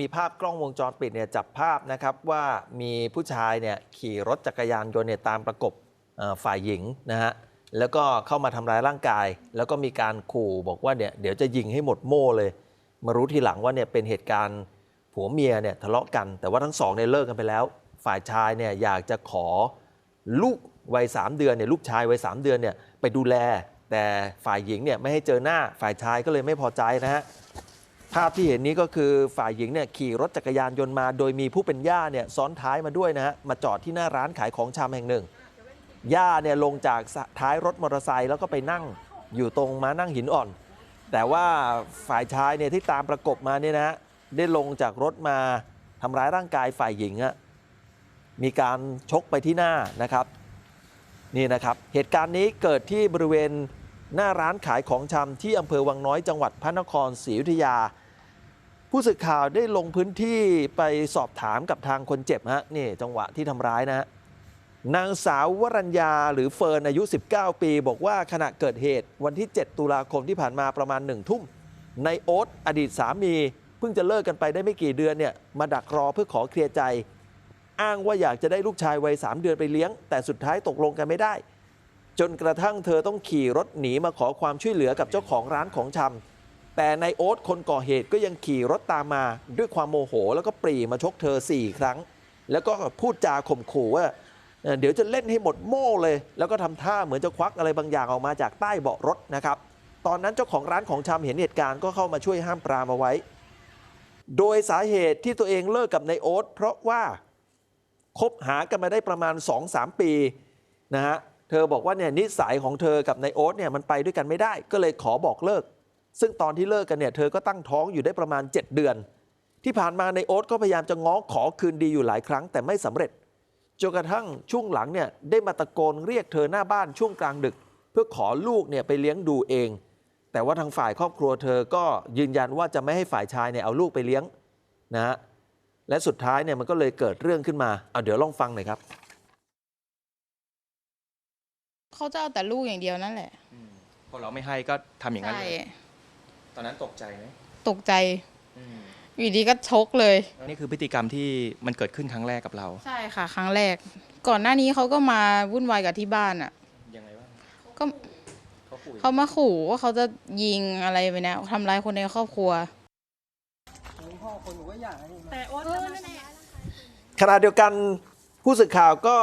มีภาพกล้องวงจรปิดเนี่ยจับภาพนะครับว่ามีผู้ชายเนี่ยขี่รถจักรยานยนต์เนี่ยตามประกบฝ่ายหญิงนะฮะแล้วก็เข้ามาทำร้ายร่างกาย แล้วก็มีการขู่บอกว่าเนี่ยเดี๋ยวจะยิงให้หมดโม่เลย มารู้ทีหลังว่าเนี่ยเป็นเหตุการณ์ผัวเมียเนี่ยทะเลาะกัน แต่ว่าทั้งสองเนี่ยเลิกกันไปแล้ว ฝ่ายชายเนี่ยอยากจะขอลูกวัยสามเดือนเนี่ยลูกชายวัยสามเดือนเนี่ยไปดูแล แต่ฝ่ายหญิงเนี่ยไม่ให้เจอหน้าฝ่ายชายก็เลยไม่พอใจนะฮะ ภาพที่เห็นนี้ก็คือฝ่ายหญิงเนี่ยขี่รถจักรยานยนต์มา โดยมีผู้เป็นย่าเนี่ยซ้อนท้ายมาด้วยนะฮะมาจอดที่หน้าร้านขายของชำแห่งหนึ่งย่าเนี่ยลงจากท้ายรถมอเตอร์ไซค์แล้วก็ไปนั่งอยู่ตรงม้านั่งหินอ่อน แต่ว่าฝ่ายชายเนี่ยที่ตามประกบมาเนี่ยนะฮะได้ลงจากรถมาทำร้ายร่างกายฝ่ายหญิงอะมีการชกไปที่หน้านะครับนี่นะครับเหตุการณ์นี้เกิดที่บริเวณหน้าร้านขายของชำที่อำเภอวังน้อยจังหวัดพระนครศรีอยุธยา ผู้สื่อข่าวได้ลงพื้นที่ไปสอบถามกับทางคนเจ็บฮะนี่จังหวะที่ทำร้ายนะฮะนางสาววรัญญาหรือเฟิร์นอายุ 19 ปี บอกว่าขณะเกิดเหตุวันที่ 7 ตุลาคมที่ผ่านมาประมาณหนึ่งทุ่มในโอ๊ตอดีตสามี เพิ่งจะเลิกกันไปได้ไม่กี่เดือนเนี่ยมาดักรอเพื่อขอเคลียร์ใจ อ้างว่าอยากจะได้ลูกชายวัยสามเดือนไปเลี้ยง แต่สุดท้ายตกลงกันไม่ได้ จนกระทั่งเธอต้องขี่รถหนีมาขอความช่วยเหลือกับเจ้าของร้านของชำ แต่ในโอ๊ตคนก่อเหตุก็ยังขี่รถตามมาด้วยความโมโห แล้วก็ปรีมาชกเธอ 4 ครั้ง แล้วก็พูดจาข่มขู่ว่าเดี๋ยวจะเล่นให้หมดโม่เลย แล้วก็ทำท่าเหมือนจะควักอะไรบางอย่างออกมาจากใต้เบาะรถนะครับ ตอนนั้นเจ้าของร้านของชำเห็นเหตุการณ์ก็เข้ามาช่วยห้ามปรามเอาไว้ โดยสาเหตุที่ตัวเองเลิกกับนายโอ๊ตเพราะว่าคบหากันมาได้ประมาณ 2-3 ปีนะฮะเธอบอกว่าเนี่ยนิสัยของเธอกับนายโอ๊ตเนี่ยมันไปด้วยกันไม่ได้ ก็เลยขอบอกเลิก ซึ่งตอนที่เลิกกันเนี่ยเธอก็ตั้งท้องอยู่ได้ประมาณ 7 เดือน ที่ผ่านมานายโอ๊ตก็พยายามจะง้อขอคืนดีอยู่หลายครั้งแต่ไม่สำเร็จจนกระทั่งช่วงหลังเนี่ยได้มาตะโกนเรียกเธอหน้าบ้านช่วงกลางดึก เพื่อขอลูกเนี่ยไปเลี้ยงดูเอง แต่ว่าทางฝ่ายครอบครัวเธอก็ยืนยันว่าจะไม่ให้ฝ่ายชายเนี่ยเอาลูกไปเลี้ยงนะฮะและสุดท้ายเนี่ยมันก็เลยเกิดเรื่องขึ้นมาเอาเดี๋ยวลองฟังหน่อยครับเขาจะเอาแต่ลูกอย่างเดียวนั่นแหละพอเราไม่ให้ก็ทำอย่างนั้นใช่เลย ตอนนั้นตกใจไหมตกใจอยู่ดีก็ชกเลยนี่คือพฤติกรรมที่มันเกิดขึ้นครั้งแรกกับเรา ใช่ค่ะ ครั้งแรก ก่อนหน้านี้เขาก็มาวุ่นวายกับที่บ้านอะ ยังไงบ้างก็เขาคุยเขามาขู่ว่าเขาจะยิงอะไรไปเนี่ยทำร้ายคนในครอบครัวขณะเดียวกัน ผู้สื่อข่าวก็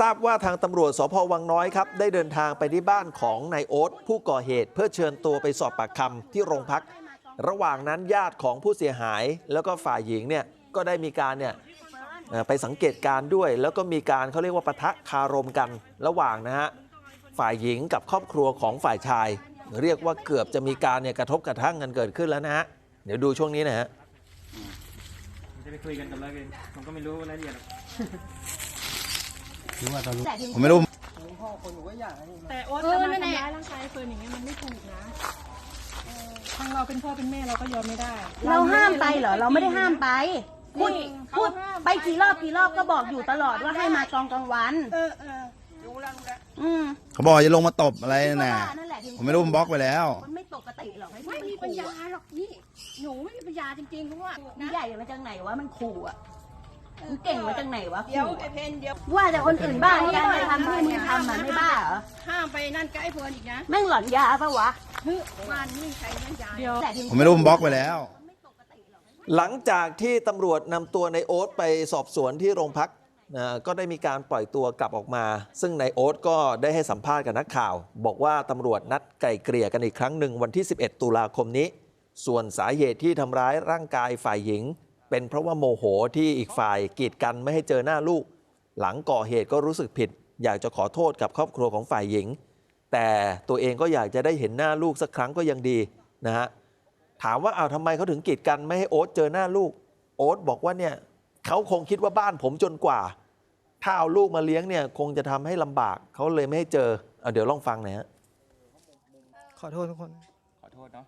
ทราบว่าทางตำรวจสพวังน้อยครับ ได้เดินทางไปที่บ้านของนายโอ๊ตผู้ก่อเหตุ เพื่อเชิญตัวไปสอบปากคำที่โรงพัก ระหว่างนั้นญาติของผู้เสียหาย แล้วก็ฝ่ายหญิงเนี่ยก็ได้มีการเนี่ยไปสังเกตการ์ด้วย แล้วก็มีการเขาเรียกว่าปะทะคารมกันระหว่างนะฮะฝ่ายหญิงกับครอบครัวของฝ่ายชาย เรียกว่าเกือบจะมีการเนี่ยกระทบกระทั่งกันเกิดขึ้นแล้วนะฮะเดี๋ยวดูช่วงนี้นะฮะจะไปคุยกันกับเราเองผมก็ไม่รู้รายละเอียด ผมไม่รู้ แต่โอ๊ตจะมาทำร้ายร่างกายเฟิร์นอย่างเงี้ยมันไม่ถูกนะเออทางเราเป็นพ่อเป็นแม่เราก็ยอมไม่ได้เราห้ามไปเหรอ เราไม่ได้ห้ามไป พูดนี่พูดเขาห้ามไปกี่รอบกี่รอบก็บอกอยู่ตลอดว่าให้มาตอนกลางวัน เออเออรู้แล้วรู้แล้วอืมเขาบอกจะลงมาตบอะไรนั่นน่ะ นั่นแหละที่ผมไม่รู้ผมบล็อกไปแล้ว มันไม่ปกติหรอกให้ไม่มีปัญญาหรอกนี่หนูไม่มีปัญญาจริงๆเพราะว่ามันนะ ใหญ่มาจากไหนวะมันขู่อะ มันเก่งมาจากไหนวะเดี๋ยวขู่ไอ้เพนเดี๋ยวว่าแต่คนอื่นบ้าที่การทำที่มึงทำอะไม่บ้าเหรอ ห้ามไปนั่นกับไอ้เฟิร์นอีกนะแม่งหลอนยาปะวะเฮ้ยบ้านนี่ใครนั่นยาเดี๋ยวแต่ที่ผมไม่รู้ผมบล็อกไปแล้ว หลังจากที่ตำรวจนำตัวในโอ๊ตไปสอบสวนที่โรงพักนะก็ได้มีการปล่อยตัวกลับออกมา ซึ่งในโอ๊ตก็ได้ให้สัมภาษณ์กับนักข่าว บอกว่าตำรวจนัดไกล่เกลี่ยกันอีกครั้งหนึ่งวันที่ 11 ตุลาคมนี้ ส่วนสาเหตุที่ทำร้ายร่างกายฝ่ายหญิง เป็นเพราะว่าโมโหที่อีกฝ่ายกีดกันไม่ให้เจอหน้าลูก หลังก่อเหตุก็รู้สึกผิด อยากจะขอโทษกับครอบครัวของฝ่ายหญิง แต่ตัวเองก็อยากจะได้เห็นหน้าลูกสักครั้งก็ยังดีนะฮะถามว่าอ้าวทำไมเขาถึงกีดกันไม่ให้โอ๊ตเจอหน้าลูก โอ๊ตบอกว่าเนี่ยเขาคงคิดว่าบ้านผมจนกว่า ถ้าเอาลูกมาเลี้ยงเนี่ยคงจะทำให้ลำบากเขาเลยไม่ให้เจอเอาเดี๋ยวลองฟังหน่อยฮะ ขอโทษทุกคน ขอโทษเนาะ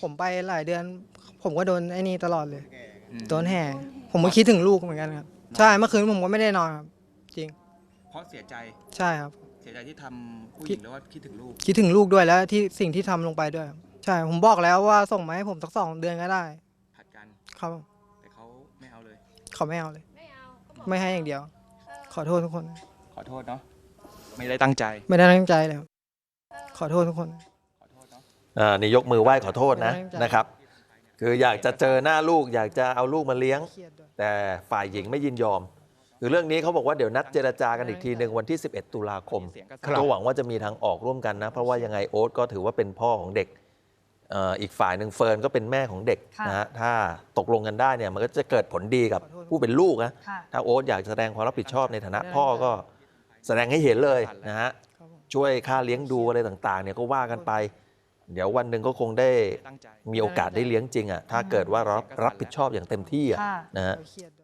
ผมไปหลายเดือน ผมก็โดนไอ้นี่ตลอดเลยอืม โดนแห่ ผมก็คิดถึงลูกเหมือนกันครับ ใช่เมื่อคืนผมก็ไม่ได้นอนครับ จริง เพราะเสียใจใช่ครับ เสียใจที่ทำผู้หญิงหรือว่าคิดถึงลูก คิดถึงลูกด้วยแล้วที่สิ่งที่ทำลงไปด้วยครับใช่ ผมบอกแล้วว่าส่งมาให้ผมสักสองเดือนก็ได้ ผัดกันครับแไม่เอาเลย เขาไม่เอาเลยไม่ให้อย่างเดียว ขอโทษทุกคน ขอโทษเนาะไม่ได้ตั้งใจ ไม่ได้ตั้งใจเลยครับขอโทษทุกคน ขอโทษเนาะ อ่านี่ยกมือไหว้ขอโทษนะไม่ได้ตั้งใจ นะครับ คืออยากจะเจอหน้าลูก อยากจะเอาลูกมาเลี้ยงเครียดด้วยแต่ฝ่ายหญิงไม่ยินยอม คือเรื่องนี้เขาบอกว่าเดี๋ยวนัดเจรจากันอีกทีหนึ่งวันที่ 11 ตุลาคมเสียงกระก็หวังว่าจะมีทางออกร่วมกันนะ เพราะว่ายังไงโอ๊ตก็ถือว่าเป็นพ่อของเด็กเอ่ออีกฝ่ายหนึ่งเฟิร์นก็เป็นแม่ของเด็กค่ะนะฮะถ้าตกลงกันได้เนี่ยมันก็จะเกิดผลดีกับผู้เป็นลูกนะค่ะถ้าโอ๊ตอยากจะแสดงความรับผิดชอบในฐานะพ่อก็แสดงให้เห็นเลยนะฮะครับผมช่วยค่าเลี้ยงดูอะไรต่างๆเนี่ยก็ว่ากันไป เดี๋ยววันหนึ่งก็คงได้ตั้งใจมีโอกาสได้เลี้ยงจริงอะถ้าเกิดว่ารับรับผิดชอบอย่างเต็มที่อะค่ะนะฮะเครียดด้วย